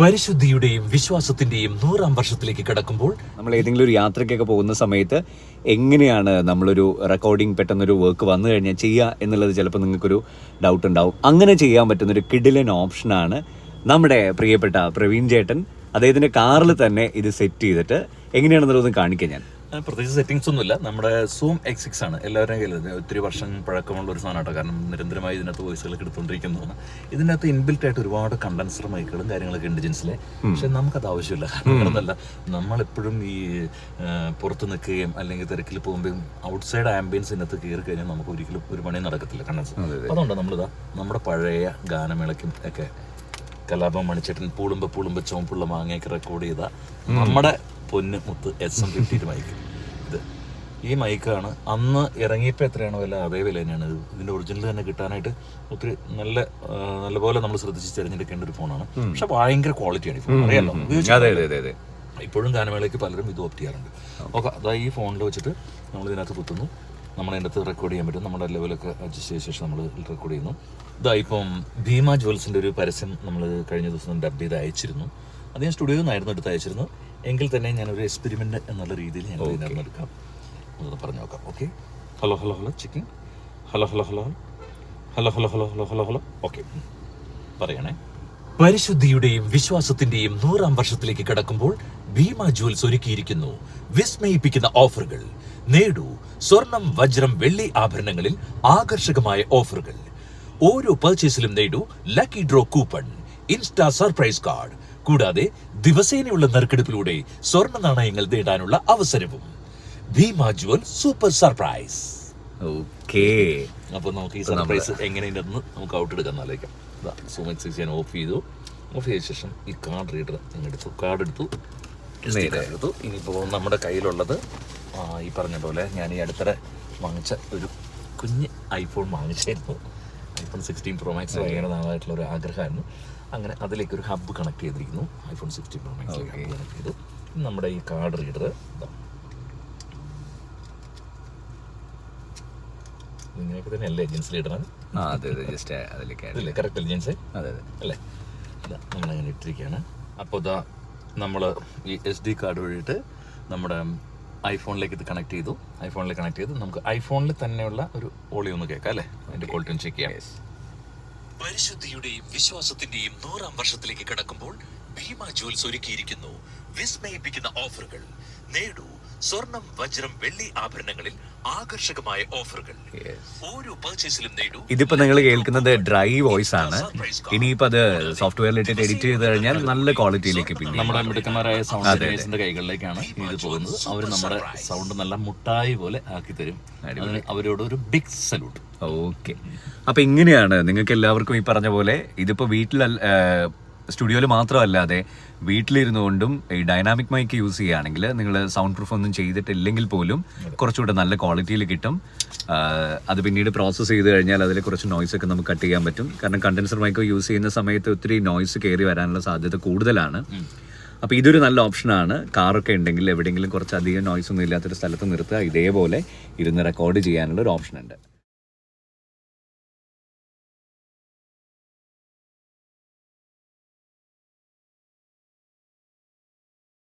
പരിശുദ്ധിയുടെയും വിശ്വാസത്തിന്റെയും നൂറാം വർഷത്തിലേക്ക് കടക്കുമ്പോൾ നമ്മൾ ഏതെങ്കിലും ഒരു യാത്രയ്ക്കൊക്കെ പോകുന്ന സമയത്ത് എങ്ങനെയാണ് നമ്മളൊരു റെക്കോർഡിംഗ് പെട്ടെന്നൊരു വർക്ക് വന്നു കഴിഞ്ഞാൽ ചെയ്യുക എന്നുള്ളത് ചിലപ്പോൾ നിങ്ങൾക്കൊരു ഡൗട്ട് ഉണ്ടാവും. അങ്ങനെ ചെയ്യാൻ പറ്റുന്ന ഒരു കിഡിലൻ ഓപ്ഷനാണ് നമ്മുടെ പ്രിയപ്പെട്ട പ്രവീൺ ചേട്ടൻ. അദ്ദേഹത്തിന്റെ കാറിൽ തന്നെ ഇത് സെറ്റ് ചെയ്തിട്ട് എങ്ങനെയാണെന്നുള്ളതൊന്ന് കാണിക്കാം ഞാൻ. പ്രത്യേകിച്ച് സെറ്റിംഗ്സ് ഒന്നുമില്ല. നമ്മുടെ സൂം എക്സ് സിക്സ് ആണ്. എല്ലാവരുടെയും കയ്യിൽ ഒത്തിരി വർഷം പഴക്കമുള്ള ഒരു സാധനമാട്ടോ കാരണം നിരന്തരമായി ഇതിനകത്ത് വോയിസുകളൊക്കെ എടുത്തുകൊണ്ടിരിക്കുന്നതാണ് ഇതിനകത്ത് ഇൻബിൽറ്റ് ആയിട്ട് ഒരുപാട് കണ്ടൻസർ മൈക്കുകളും കാര്യങ്ങളൊക്കെ ഉണ്ട് ജിൻസിലെ. പക്ഷെ നമുക്കത് ആവശ്യമില്ല. കാരണം അതല്ല നമ്മളെപ്പോഴും ഈ പുറത്ത് നിൽക്കുകയും അല്ലെങ്കിൽ തിരക്കിൽ പോകുമ്പോഴും ഔട്ട്സൈഡ് ആംബിയൻസ് ഇതിനകത്ത് കയറി കഴിഞ്ഞാൽ നമുക്ക് ഒരിക്കലും ഒരു പണി നടക്കത്തില്ല. കണ്ടൻസർ അതുകൊണ്ട് നമ്മളിതാ നമ്മുടെ പഴയ ഗാനമേളയ്ക്കും ഒക്കെ കലാപം മണിച്ചേട്ടൻ പൂളുമ്പ പൂളുമ്പ ചോമ്പുള്ള മാങ്ങയൊക്കെ റെക്കോർഡ് ചെയ്ത നമ്മുടെ പൊന്ന് മുത്ത് എസ് എം ഫിഫ്റ്റി മൈക്ക് ഇത്. ഈ മൈക്കാണ്. അന്ന് ഇറങ്ങിയപ്പോൾ എത്രയാണോ വില അതേ വില തന്നെയാണ്. ഇത് ഇതിന്റെ ഒറിജിനൽ തന്നെ കിട്ടാനായിട്ട് ഒത്തിരി നല്ല നല്ലപോലെ നമ്മൾ ശ്രദ്ധിച്ച് തിരഞ്ഞെടുക്കേണ്ട ഒരു ഫോണാണ്. പക്ഷെ ഭയങ്കര ക്വാളിറ്റിയാണ് ഈ ഫോൺ. അറിയാലോ? ഇപ്പോഴും ഗാനമേളയ്ക്ക് പലരും ഇത് ഓപ്റ്റ് ചെയ്യാറുണ്ട്. ഓക്കെ. അതായത് ഈ ഫോണിൽ വെച്ചിട്ട് നമ്മൾ ഇതിനകത്ത് കുത്തുന്നു. നമ്മൾ അതിനകത്ത് റെക്കോർഡ് ചെയ്യാൻ പറ്റും. നമ്മുടെ ലെവലൊക്കെ അഡ്ജസ്റ്റ് ചെയ്ത ശേഷം നമ്മൾ റെക്കോർഡ് ചെയ്യുന്നു. ഇതാ ഇപ്പം ഭീമ ജുവൽസിന്റെ ഒരു പരസ്യം നമ്മൾ കഴിഞ്ഞ ദിവസം ഡബ് ചെയ്ത് അയച്ചിരുന്നു. അത് ഞാൻ സ്റ്റുഡിയോയിൽ നിന്നായിരുന്നു എടുത്ത് അയച്ചിരുന്നു എങ്കിൽ തന്നെ ഞാൻ ഒരു എക്സ്പെരിമെന്റ് എന്നുള്ള രീതിയിൽ ഞാൻ ഇതിനകത്ത് എടുക്കാം. ഒന്ന് പറഞ്ഞു നോക്കാം. Okay hello hello hello chicken hello hello hello hello hello hello hello hello hello okay പറയണേ. പരിശുദ്ധിയുടെയും വിശ്വാസത്തിന്റെയും നൂറാം വർഷത്തിലേക്ക് കടക്കുമ്പോൾ ഭീമ ജുവൽസ് ഒരുക്കിയിരിക്കുന്നു. വിസ്മയിപ്പിക്കുന്ന ഓഫറുകൾ നേടൂ. സ്വർണം വജ്രം വെള്ളി ആഭരണങ്ങളിൽ ആകർഷകമായ ഓഫറുകൾ ഓരോ പർച്ചേസിലും നേടൂ. Lucky draw coupon insta surprise card കൂടാതെ ദിവസേനയുള്ള നറുക്കെടുപ്പിലൂടെ സ്വർണ നാണയങ്ങൾ നേടാനുള്ള അവസരവും. Bhima jewel super surprise. Okay. അപ്പോൾ നമുക്ക് ഈ സർപ്രൈസ് എങ്ങനെയുണ്ടെന്ന് നമുക്ക് ഔട്ട് എടുക്കാൻ ആലോചിക്കാം സൂം എക്സിക്സ് ഞാൻ ഓഫ് ചെയ്തു. ഓഫ് ചെയ്ത ശേഷം ഈ കാർഡ് റീഡർ ഞാൻ എടുത്തു. കാർഡ് എടുത്തു എടുത്തു. ഇനിയിപ്പോൾ നമ്മുടെ കയ്യിലുള്ളത് ഈ പറഞ്ഞ പോലെ ഞാൻ ഈ അടുത്തിടെ വാങ്ങിച്ച ഒരു കുഞ്ഞ് ഐഫോൺ വാങ്ങിച്ചായിരുന്നു. ഐഫോൺ സിക്സ്റ്റീൻ പ്രോ മാക്സ് ഭയങ്കര നാളായിട്ടുള്ള ഒരു ആഗ്രഹമായിരുന്നു. അങ്ങനെ അതിലേക്ക് ഒരു ഹബ്ബ് കണക്ട് ചെയ്തിരിക്കുന്നു. ഐഫോൺ സിക്സ്റ്റീൻ പ്രോ മാക്സിലേക്ക് ഹബ്ബ് കണക്ട് ചെയ്തു. നമ്മുടെ ഈ കാർഡ് റീഡർ ഇങ്ങനെയൊക്കെ തന്നെ അല്ലേ ജെൻസ് ലീഡറാണ് അതെ അതെ ജസ്റ്റ് അതിലേക്ക് ഇല്ലേ? കറക്റ്റ് അല്ലേ ജിൻസേ അതെ അതെ. അല്ലേ? നമ്മളങ്ങനെ ഇട്ടിരിക്കുകയാണ്. അപ്പോൾ ഇതാ നമ്മൾ ഈ എസ് ഡി കാർഡ് വഴിയിട്ട് നമ്മുടെ ഐഫോണിലേക്ക് ഇത് കണക്ട് ചെയ്തു. ഐഫോണിൽ കണക്ട് ചെയ്ത്. നമുക്ക് ഐഫോണിൽ തന്നെയുള്ള ഒരു ഓളിയോ ഒന്ന് കേൾക്കാം അല്ലേ? അതിന്റെ ക്വാളിറ്റി ഒന്ന് ചെക്ക് ചെയ്യാം. പരിശുദ്ധിയുടെയും വിശ്വാസത്തിന്റെയും നൂറാം വർഷത്തിലേക്ക് കടക്കുമ്പോൾ ഭീമ ജുവൽസ് ഒരുക്കിയിരിക്കുന്നു. വിസ്മയിപ്പിക്കുന്ന ഓഫറുകൾ നേടൂ. സ്വർണം വജ്രം വെള്ളി ആഭരണങ്ങളിൽ ആകർഷകമായ ഓഫറുകൾ. ഓരോ പർച്ചേസിലും നേടൂ. ഇതിപ്പോ നിങ്ങൾ കേൾക്കുന്നത് ഡ്രൈ വോയിസ് ആണ്. ഇനിയിപ്പോ അത് സോഫ്റ്റ്വെയറിൽ ഇട്ടിട്ട് എഡിറ്റ് ചെയ്ത് കഴിഞ്ഞാൽ നല്ല ക്വാളിറ്റിയിലേക്ക് പിന്നെ നമ്മുടെ മിടുക്കന്മാരായ സൗണ്ട് എഞ്ചിനീയേഴ്സിന്റെ കൈകളിലേക്കാണ് ഇത് പോകുന്നത്. അവർ നമ്മുടെ സൗണ്ട് നല്ല മുട്ടായി പോലെ ആക്കി തരും അവരോട് ഒരു ബിഗ് സല്യൂട്ട് ഓക്കെ അപ്പൊ ഇങ്ങനെയാണ് നിങ്ങൾക്ക് എല്ലാവർക്കും ഈ പറഞ്ഞ പോലെ ഇതിപ്പോ വീട്ടിൽ സ്റ്റുഡിയോയിൽ മാത്രമല്ലാതെ വീട്ടിലിരുന്നു കൊണ്ടും ഈ ഡൈനാമിക് മൈക്ക് യൂസ് ചെയ്യുകയാണെങ്കിൽ നിങ്ങൾ സൗണ്ട് പ്രൂഫ് ഒന്നും ചെയ്തിട്ടില്ലെങ്കിൽ പോലും കുറച്ചുകൂടെ നല്ല ക്വാളിറ്റിയിൽ കിട്ടും. അത് പിന്നീട് പ്രോസസ്സ് ചെയ്ത് കഴിഞ്ഞാൽ അതിൽ കുറച്ച് നോയ്സ് ഒക്കെ നമുക്ക് കട്ട് ചെയ്യാൻ പറ്റും. കാരണം കണ്ടൻസർ മൈക്ക് യൂസ് ചെയ്യുന്ന സമയത്ത് ഒത്തിരി നോയ്സ് കയറി വരാനുള്ള സാധ്യത കൂടുതലാണ്. അപ്പോൾ ഇതൊരു നല്ല ഓപ്ഷനാണ് കാറൊക്കെ ഉണ്ടെങ്കിൽ എവിടെയെങ്കിലും കുറച്ച് അധികം നോയ്സ് ഒന്നും ഇല്ലാത്തൊരു സ്ഥലത്ത് നിർത്തുക. ഇതേപോലെ ഇരുന്ന് റെക്കോർഡ് ചെയ്യാനുള്ള ഒരു ഓപ്ഷൻ ഉണ്ട്.